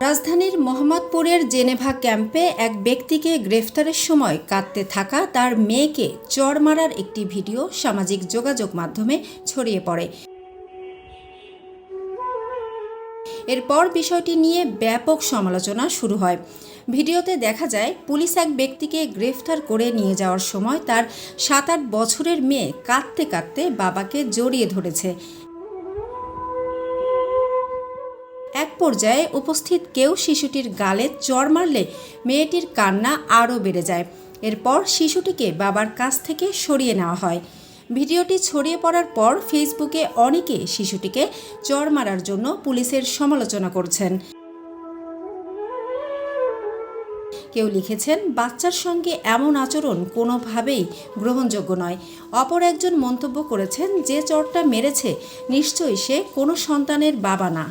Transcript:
রাজধানীর মোহাম্মদপুরের জেনেভা ক্যাম্পে এক ব্যক্তিকে গ্রেফতারের সময় কাঁদতে থাকা তার মেয়েকে চড় মারার একটি ভিডিও সামাজিক যোগাযোগ মাধ্যমে ছড়িয়ে পড়ে। এরপর বিষয়টি নিয়ে ব্যাপক সমালোচনা শুরু হয়। ভিডিওতে দেখা যায়, পুলিশ এক ব্যক্তিকে গ্রেফতার করে নিয়ে যাওয়ার সময় তার সাত আট বছরের মেয়ে কাঁদতে কাঁদতে বাবাকে জড়িয়ে ধরেছে। এক পর্যায়ে উপস্থিত কেউ শিশুটির গালে চড় মারলে মেয়েটির কান্না আরও বেড়ে যায়। এরপর শিশুটিকে বাবার কাছ থেকে সরিয়ে নেওয়া হয়। ভিডিওটি ছড়িয়ে পড়ার পর ফেসবুকে অনেকে শিশুটিকে চড় মারার জন্য পুলিশের সমালোচনা করছেন। কেউ লিখেছেন, বাচ্চার সঙ্গে এমন আচরণ কোনোভাবেই গ্রহণযোগ্য নয়। অপর একজন মন্তব্য করেছেন, যে চরটা মেরেছে, নিশ্চয়ই সে কোনো সন্তানের বাবা না।